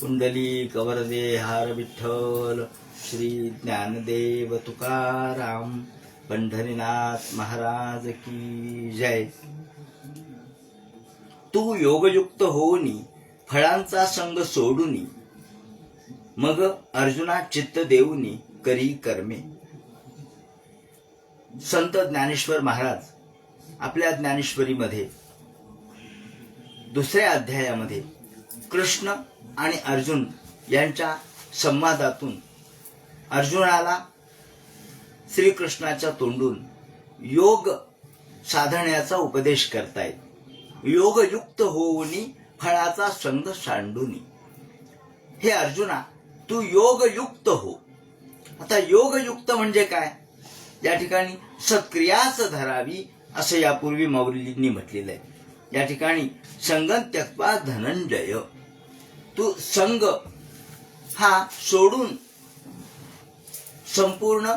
कुंडली कवरदे हार विठ्ठल श्री ज्ञानदेव तुकाराम पंढरीनाथ महाराज की जय. तू योगयुक्त होऊनी फळांचा संग सोडूनी मग अर्जुना चित्त देऊनी करी कर्मे. संत ज्ञानेश्वर महाराज आपल्या ज्ञानेश्वरीमध्ये दुसऱ्या अध्यायामध्ये कृष्ण आणि अर्जुन यांच्या संवादातून अर्जुनाला श्रीकृष्णाच्या तोंडून योग साधण्याचा उपदेश करतायत. योगयुक्त होऊनी फळाचा संग सांडूनी. हे अर्जुना तू योगयुक्त हो. आता योगयुक्त म्हणजे काय? या ठिकाणी सक्रियाच धरावी असं यापूर्वी मौलींनी म्हटलेलं आहे. या ठिकाणी संगन त्यक्वा धनंजय. तू संग हा सोडून संपूर्ण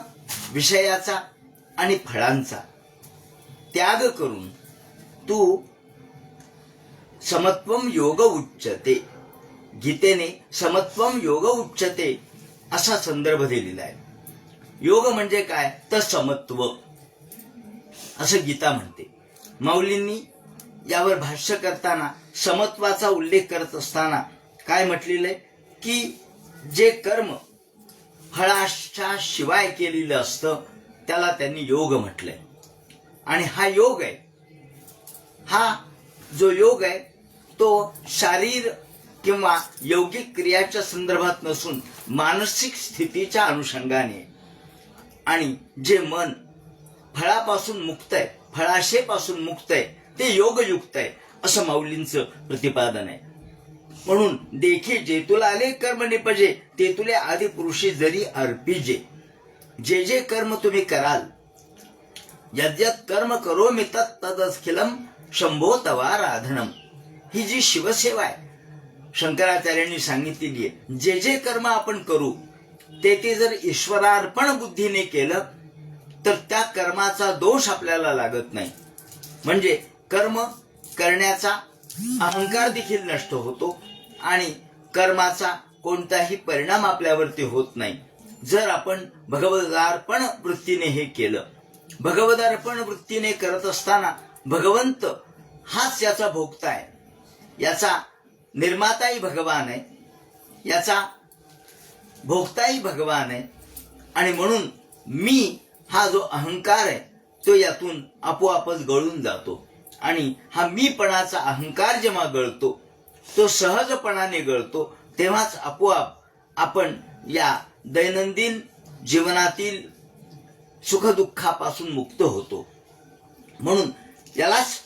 विषयाचा आणि फळांचा त्याग करून तू समत्वम योग उच्चते. गीतेने समत्वम योग उच्चते असा संदर्भ दिलेला आहे. योग म्हणजे काय? तर समत्व. असं गीता म्हणते. माऊलींनी यावर भाष्य करताना समत्वाचा उल्लेख करत असताना काय म्हटलेलं आहे? की जे कर्म फळाच्या शिवाय केलेलं असतं त्याला त्यांनी योग म्हटलंय. आणि हा योग आहे हा जो योग आहे तो शारीर किंवा यौगिक क्रियाच्या संदर्भात नसून मानसिक स्थितीच्या अनुषंगाने आणि जे मन फळापासून मुक्त आहे फळाशेपासून मुक्त आहे ते योगयुक्त आहे असं माऊलींचं प्रतिपादन आहे. म्हणून देखी जे तुला आले कर्म निपजे ते तुले पुरुषी जरी अर्पिजे. जे जे कर्म तुम्ही कराल यद्यत कर्म करो मी तदखिलम शंभो तवा राधनम ही जी शिवसेवा आहे शंकराचार्यांनी सांगितलेली आहे जे जे कर्म आपण करू ते ते जर ईश्वरार्पण बुद्धीने केलं तर त्या कर्माचा दोष आपल्याला लागत नाही. म्हणजे कर्म करण्याचा अहंकार देखील नष्ट होतो आणि कर्माचा कोणताही परिणाम आपल्यावरती होत नाही. जर आपण भगवदार्पण वृत्तीने हे केलं भगवदार्पण वृत्तीने करत असताना भगवंत हाच याचा भोगता आहे. याचा निर्माताही भगवान आहे. याचा भोगताही भगवान आहे. आणि म्हणून मी हा जो अहंकार आहे तो यातून आपोआपच गळून जातो. आणि हा मीपणाचा अहंकार जेव्हा गळतो तो सहजपणाने गळतो तेव्हाच आपोआप आपण या दैनंदिन जीवनातील सुखदुःखापासून मुक्त होतो. म्हणून यालाच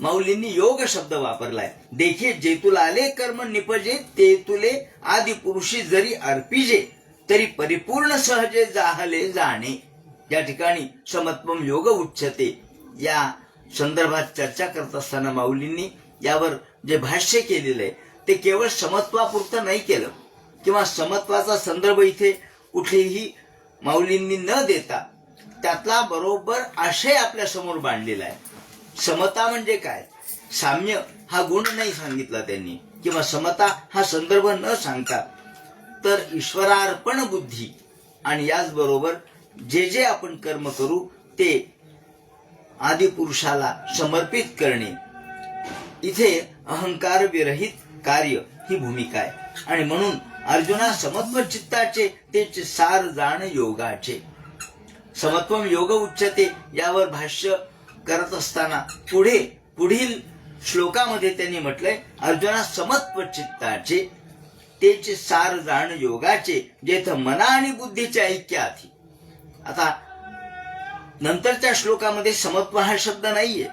माऊलींनी योग शब्द वापरलाय. देखील जे तुला आले कर्म निपजे ते तुले आदी पुरुषी जरी अर्पिजे तरी परिपूर्ण सहजे जाहले जाणे. या ठिकाणी समत्वम योग उच्चते. या संदर्भात चर्चा करत असताना माऊलींनी यावर जे भाष्य केलेलं आहे ते केवळ समत्वापुरतं नाही केलं. किंवा समत्वाचा संदर्भ इथे कुठेही माऊलींनी न देता त्यातला बरोबर आशय आपल्यासमोर मांडलेला आहे. समता म्हणजे काय? साम्य हा गुण नाही सांगितला त्यांनी किंवा समता हा संदर्भ न सांगता. तर ईश्वरार्पण बुद्धी आणि याचबरोबर जे जे आपण कर्म करू ते आदिपुरुषाला समर्पित करणे इथे अहंकार विरहित कार्य ही भूमिका आहे. आणि म्हणून अर्जुना समत्व चित्ताचे तेच सार जाण योगाचे. समत्वम योग उच्चते यावर भाष्य करत असताना पुढे पुढील श्लोकामध्ये त्यांनी म्हटलंय अर्जुना समत्व चित्ताचे तेचे सार जाण योगाचे जेथ मना आणि बुद्धीच्या आधी आता नंतरच्या श्लोकामध्ये समत्व हा शब्द नाहीये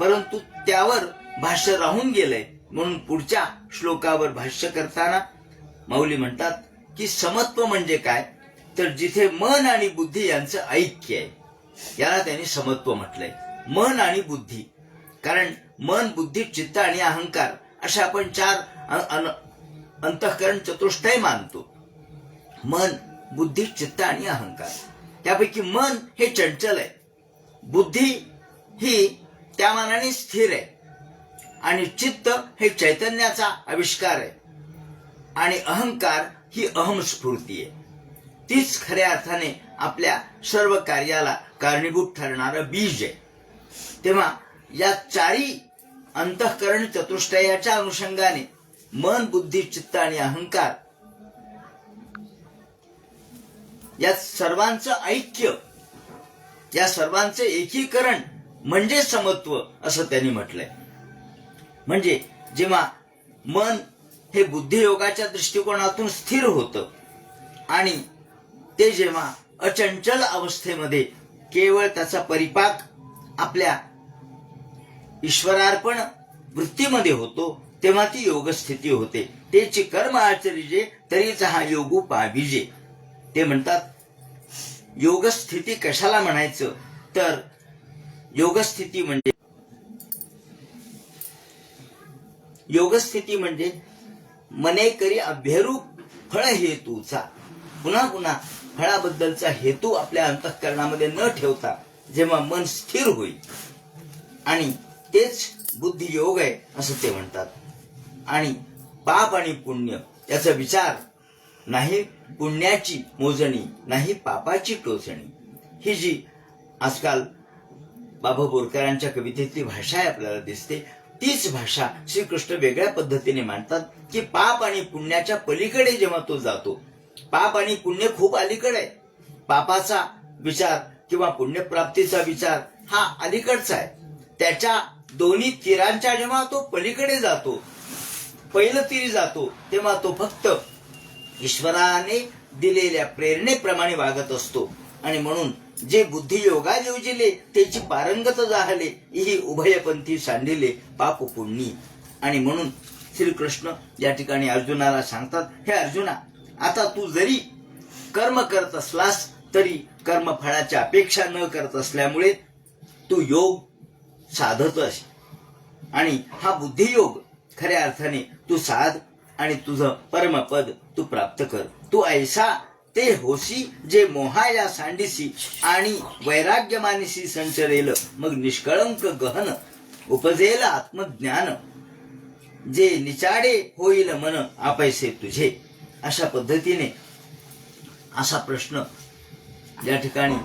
परंतु त्यावर भाष्य राहून गेलंय. म्हणून पुढच्या श्लोकावर भाष्य करताना माऊली म्हणतात की समत्व म्हणजे काय? तर जिथे मन आणि बुद्धी यांचं ऐक्य आहे. याला त्यांनी समत्व म्हटलंय. मन आणि बुद्धी. कारण मन बुद्धी चित्त आणि अहंकार अशा आपण चार अन- अंतःकरण चतुष्टय मानतो. मन बुद्धी चित्त आणि अहंकार. त्यापैकी मन हे चंचल आहे. बुद्धी ही त्या मानाने स्थिर आहे. आणि चित्त हे चैतन्याचा आविष्कार आहे. आणि अहंकार ही अहमस्फूर्ती आहे. तीच खऱ्या अर्थाने आपल्या सर्व कार्याला कारणीभूत ठरणारं बीज आहे. तेव्हा या चारी अंतःकरण चतुष्टयाच्या अनुषंगाने मन बुद्धी चित्त आणि अहंकार या सर्वांचं ऐक्य या सर्वांचं एकीकरण म्हणजे समत्व असं त्यांनी म्हटलंय. म्हणजे जेव्हा मन हे बुद्धियोगाच्या दृष्टिकोनातून स्थिर होतं आणि ते जेव्हा अचंचल अवस्थेमध्ये केवळ त्याचा परिपाक आपल्या ईश्वरार्पण वृत्तीमध्ये होतो तेव्हा ती योगस्थिती होते. तेची कर्म आचरिजे तरीच हा योगू पाविजे. ते म्हणतात योगस्थिती कशाला म्हणायचं? तर योगस्थिती म्हणजे योगस्थिती म्हणजे मने करी अभ्यरूप फळ हेतूचा. पुन्हा पुन्हा फळाबद्दलचा हेतू आपल्या अंतःकरणामध्ये न ठेवता जेव्हा मन स्थिर होईल. आणि तेच बुद्धी योग आहे असं ते म्हणतात. आणि पाप आणि पुण्य याचा विचार नाही पुण्याची मोजणी नाही पापाची टोचणी. ही जी आजकाल बाबा बोरकरांच्या कवितेतली भाषा आहे आपल्याला दिसते तीच भाषा श्रीकृष्ण वेगळ्या पद्धतीने मांडतात की पाप आणि पुण्याच्या पलीकडे जेव्हा तो जातो. पाप आणि पुण्य खूप अलीकडे आहे. पापाचा विचार किंवा पुण्यप्राप्तीचा विचार हा अलीकडचा आहे. त्याच्या दोन्ही तीरांच्या जेव्हा तो पलीकडे जातो पहिलं तीर जातो तेव्हा तो फक्त ईश्वराने दिलेल्या प्रेरणेप्रमाणे वागत असतो. आणि म्हणून जे बुद्धियोगा योजिले त्याची पारंगत जाहले ही उभयपंथी सांडिले पाप पुण्य. आणि म्हणून श्रीकृष्ण या ठिकाणी अर्जुनाला सांगतात हे अर्जुना आता तू जरी कर्म करत असलास तरी कर्मफळाची अपेक्षा न करत असल्यामुळे तू योग साधतोस आणि हा बुद्धियोग खऱ्या अर्थाने तू साध आणि तुझं परमपद तू प्राप्त कर. तू ऐसा ते होशी जे मोहाया सांडिसी आणि वैराग्य मानिसी संचरेल मग निष्कळंक गहन उपजेल आत्मज्ञान. जे निचाडे होईल मन आपैसे तुझे. अशा पद्धतीने असा प्रश्न या ठिकाणी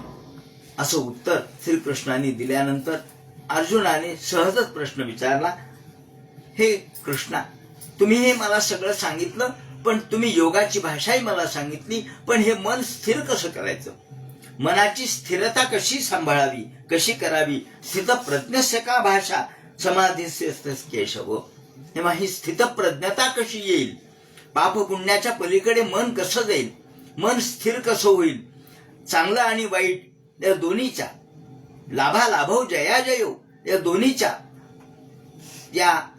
असं उत्तर श्रीकृष्णाने दिल्यानंतर अर्जुनाने सहजच प्रश्न विचारला हे कृष्णा तुम्ही हे मला सगळं सांगितलं पण तुम्ही योगाची भाषाही मला सांगितली पण हे मन स्थिर कसं करायचं? मनाची स्थिरता कशी सांभाळावी कशी करावी? स्थित का भाषा समाधीस्य केशव तेव्हा ही स्थितप्रज्ञता कशी येईल? पाप पुण्याच्या पलीकडे मन कसं जाईल? मन स्थिर कसं होईल? चांगलं आणि वाईट या दोन्हीच्या. लाभा लाभव जया जयो या दोन्हीच्या. या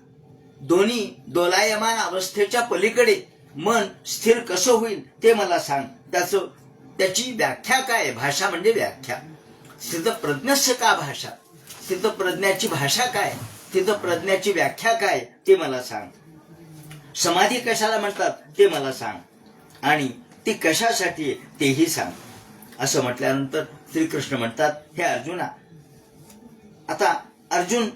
दोन्ही दोलायमान अवस्थेच्या पलीकडे मन स्थिर कसं होईल ते मला सांग. त्याचं त्याची व्याख्या काय भाषा म्हणजे व्याख्या. स्थितप्रज्ञस्य का भाषा? स्थितप्रज्ञाची भाषा काय? स्थितप्रज्ञाची व्याख्या काय? ते मला सांग. समाधी कशाला म्हणतात? ते मला सांग. आणि ती कशासाठी तेही सांग. असं म्हटल्यानंतर श्रीकृष्ण म्हणतात हे अर्जुना आता अर्जुन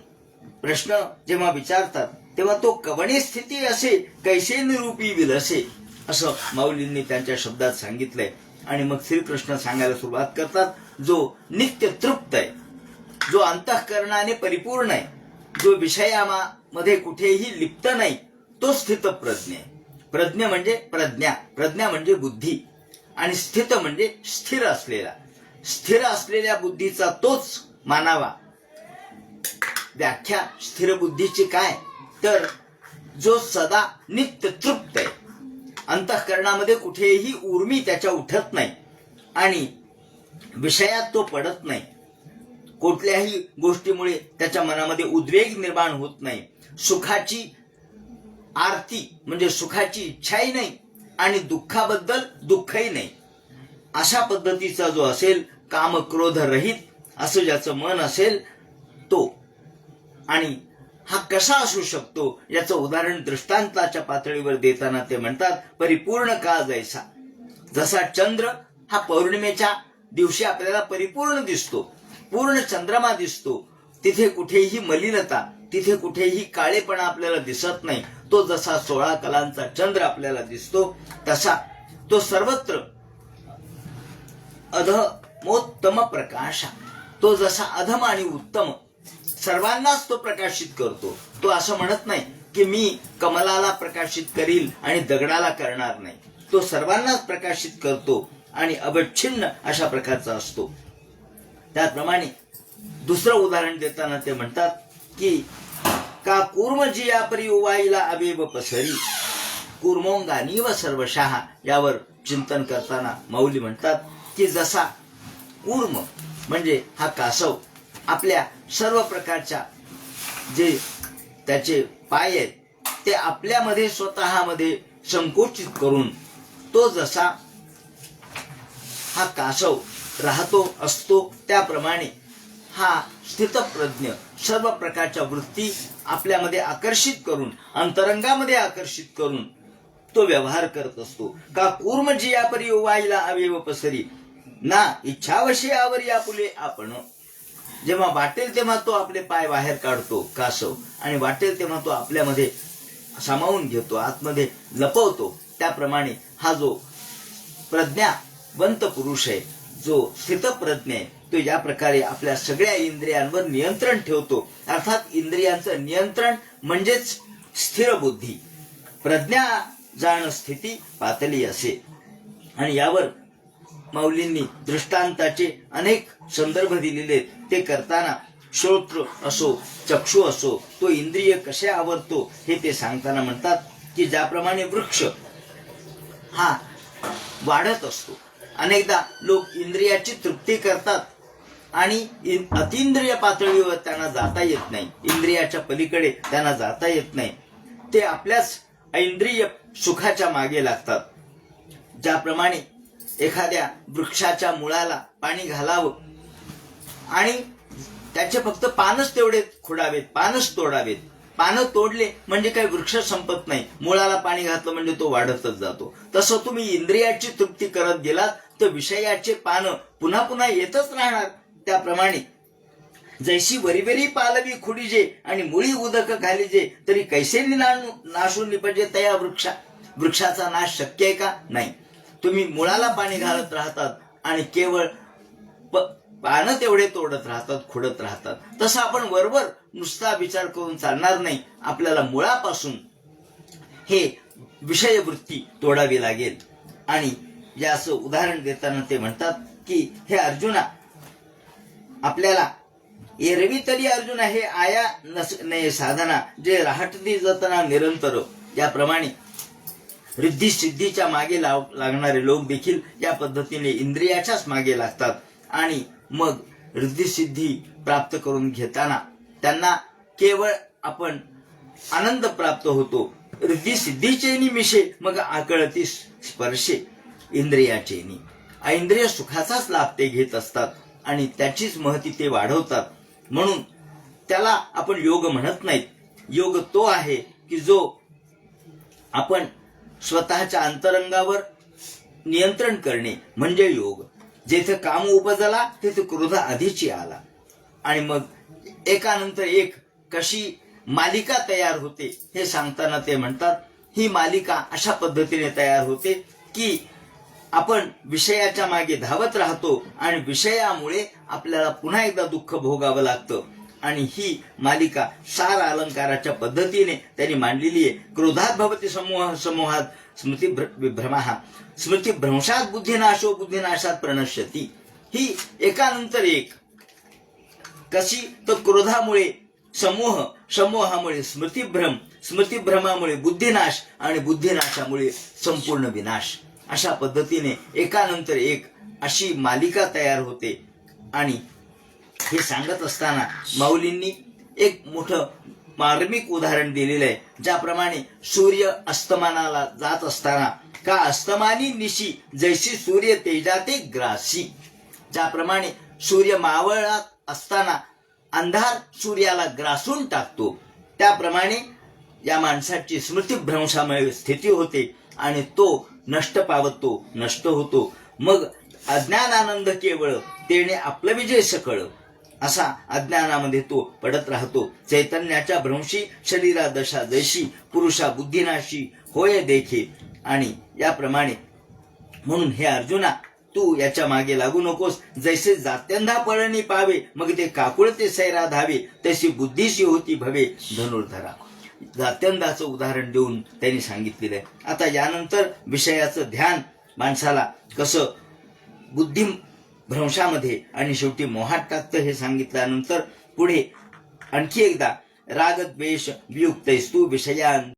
प्रश्न जेव्हा विचारतात तेव्हा तो कवणी स्थिती असे कैसे निरूपी विलसे असं माऊलींनी त्यांच्या शब्दात सांगितलंय. आणि मग श्रीकृष्ण सांगायला सुरुवात करतात जो नित्य तृप्त आहे जो अंतःकरणाने परिपूर्ण आहे जो विषयामध्ये कुठेही लिप्त नाही तो स्थित प्रज्ञ आहे. प्रज्ञ म्हणजे प्रज्ञा प्रज्ञा म्हणजे बुद्धी आणि स्थित म्हणजे स्थिर असलेला. स्थिर असलेल्या बुद्धीचा तोच मानावा. व्याख्या स्थिर बुद्धीची काय? तर जो सदा नित्य तृप्त आहे. अंतःकरणामध्ये कुठेही उर्मी त्याच्या उठत नाही आणि विषयात तो पडत नाही. कुठल्याही गोष्टीमुळे त्याच्या मनामध्ये उद्वेग निर्माण होत नाही. सुखाची आरती म्हणजे सुखाची इच्छाही नाही आणि दुःखाबद्दल दुःखही नाही. अशा पद्धतीचा जो असेल काम क्रोध रहित असं ज्याचं मन असेल तो. आणि हा कसा असू शकतो? याचं उदाहरण दृष्टांताच्या पातळीवर देताना ते म्हणतात परिपूर्ण काळ जायचा. जसा चंद्र हा पौर्णिमेच्या दिवशी आपल्याला परिपूर्ण दिसतो पूर्ण चंद्रमा दिसतो तिथे कुठेही मलिनता तिथे कुठेही काळेपणा आपल्याला दिसत नाही तो जसा सोळा कलांचा चंद्र आपल्याला दिसतो तसा तो सर्वत्र अधमोत्तम प्रकाश तो जसा अधम आणि उत्तम सर्वांनाच तो प्रकाशित करतो. तो असं म्हणत नाही की मी कमलाला प्रकाशित करील आणि दगडाला करणार नाही. तो सर्वांनाच प्रकाशित करतो आणि अवच्छिन्न अशा प्रकारचा असतो. त्याचप्रमाणे दुसरं उदाहरण देताना ते म्हणतात की का कूर्म जिया परी उवाईला अवेव पसरी? कुर्मोंगानी व सर्वशहा यावर चिंतन करताना मौली म्हणतात की जसा कूर्म म्हणजे हा कासव आपल्या सर्व प्रकारच्या जे त्याचे पाय आहेत ते आपल्यामध्ये स्वतःमध्ये संकुचित करून तो जसा हा कासव राहतो असतो त्याप्रमाणे हा स्थितप्रज्ञ सर्व प्रकारच्या वृत्ती आपल्यामध्ये आकर्षित करून अंतरंगामध्ये आकर्षित करून तो व्यवहार करत असतो. का कूर्म जियापरी वायला अवेव पसरी? ना इच्छावशी आवर या पुले आपण जेव्हा वाटेल तेव्हा तो आपले पाय बाहेर काढतो कासव आणि वाटेल तेव्हा तो आपल्यामध्ये सामावून घेतो आतमध्ये लपवतो. त्याप्रमाणे हा जो प्रज्ञावंत पुरुष आहे जो स्थितप्रज्ञ आहे तो या प्रकारे आपल्या सगळ्या इंद्रियांवर नियंत्रण ठेवतो. अर्थात इंद्रियांचं नियंत्रण म्हणजेच स्थिर बुद्धी प्रज्ञा जाण स्थिती पातळी असे. आणि यावर माऊलींनी दृष्टांताचे अनेक संदर्भ दिलेले आहेत. ते करताना श्रोत्र असो चक्षु असो तो इंद्रिय कसे आवरतो हे ते सांगताना म्हणतात की ज्याप्रमाणे वृक्ष हा वाढत असतो. अनेकदा लोक इंद्रियाची तृप्ती करतात आणि अतिंद्रिय पातळीवर त्यांना जाता येत नाही. इंद्रियाच्या पलीकडे त्यांना जाता येत नाही. ते आपल्याच इंद्रिय सुखाच्या मागे लागतात. ज्याप्रमाणे एखाद्या वृक्षाच्या मुळाला पाणी घालावं. आणि त्याचे फक्त पानच तेवढे खुडावेत पानच तोडावेत. पानं तोडले म्हणजे काही वृक्ष संपत नाही. मुळाला पाणी घातलं म्हणजे तो वाढतच जातो. तसं तुम्ही इंद्रियाची तृप्ती करत गेलात तर विषयाचे पानं पुन्हा पुन्हा येतच राहणार. त्याप्रमाणे जैशी वरीवरी पालवी खुडीजे आणि मुळी उदक घालीजे तरी कैसे नाशून निपजे तया वृक्षा वृक्षाचा नाश शक्य आहे का? नाही. तुम्ही मुळाला पाणी घालत राहतात आणि केवळ पानं तेवढे तोडत राहतात खुडत राहतात. तसं आपण वरवर नुसता विचार करून चालणार नाही. आपल्याला मुळापासून हे विषयवृत्ती तोडावी लागेल. आणि याचं उदाहरण देताना ते म्हणतात की हे अर्जुना आपल्याला एरवी तरी अर्जुन हे आया नस नये साधना जे राहटती जाताना निरंतर. याप्रमाणे रिद्धी सिद्धीच्या मागे लाव- लागणारे लोक देखील या पद्धतीने इंद्रियाच्याच मागे लागतात. आणि मग रिद्धी सिद्धी प्राप्त करून घेताना त्यांना केवळ आपण आनंद प्राप्त होतो. रिद्धी सिद्धीचेनी मिशे मग आकळती स्पर्शे इंद्रियाचेनी. इंद्रिय सुखाचाच लाभ ते घेत असतात आणि त्याचीच महती ते वाढवतात. म्हणून त्याला आपण योग म्हणत नाहीत. योग तो आहे की जो आपण स्वतःच्या अंतरंगावर नियंत्रण करणे म्हणजे योग. जेथे काम उपजला तेथे क्रोध आधीची आला. आणि मग एकानंतर एक कशी मालिका तयार होते हे सांगताना ते म्हणतात ही मालिका अशा पद्धतीने तयार होते की आपण विषयाच्या मागे धावत राहतो आणि विषयामुळे आपल्याला पुन्हा एकदा दुःख भोगावं लागतं. आणि ही मालिका सार अलंकाराच्या पद्धतीने त्यांनी मांडलेली आहे. क्रोधात भवती समूह समूहात स्मृती विभ्रमा स्मृती भ्रंशात बुद्धिनाशो बुद्धिनाशात प्रणश्यती. ही एकानंतर एक. कशी? तर क्रोधामुळे समूह समूहामुळे स्मृतीभ्रम स्मृतीभ्रमामुळे बुद्धिनाश आणि बुद्धिनाशामुळे संपूर्ण विनाश. अशा पद्धतीने एकानंतर एक अशी मालिका तयार होते. आणि हे सांगत असताना माऊलींनी एक मोठं मार्मिक उदाहरण दिलेलं आहे. ज्याप्रमाणे सूर्य अस्तमानाला जात असताना का अस्तमानी निशी जैशी सूर्य तेजाते ग्रासी. ज्याप्रमाणे सूर्य मावळात असताना अंधार सूर्याला ग्रासून टाकतो. त्याप्रमाणे या माणसाची स्मृतीभ्रंशामुळे स्थिती होते आणि तो नष्ट पावतो नष्ट होतो. मग अज्ञानानंद केवळ तेने आपलं विजय सकळ. असा अज्ञानामध्ये तो पडत राहतो. चैतन्याच्या भ्रंशी शरीरा दशा जैशी पुरुषा बुद्धिनाशी होय देखे. आणि याप्रमाणे म्हणून हे अर्जुना तू याच्या मागे लागू नकोस. जैसे जात्यांधा पळणी पावे मग ते काकुळते सैरा धावे तशी बुद्धीशी होती भवे धनुर्धरा. जात्यंदाचं उदाहरण देऊन त्यांनी सांगितलेलं आहे. आता यानंतर विषयाचं ध्यान माणसाला कसं बुद्धी भ्रंशामध्ये. आणि शेवटी मोहात टाकतं हे सांगितल्यानंतर पुढे आणखी एकदा रागद्वेष वियुक्तैस्तु विषयान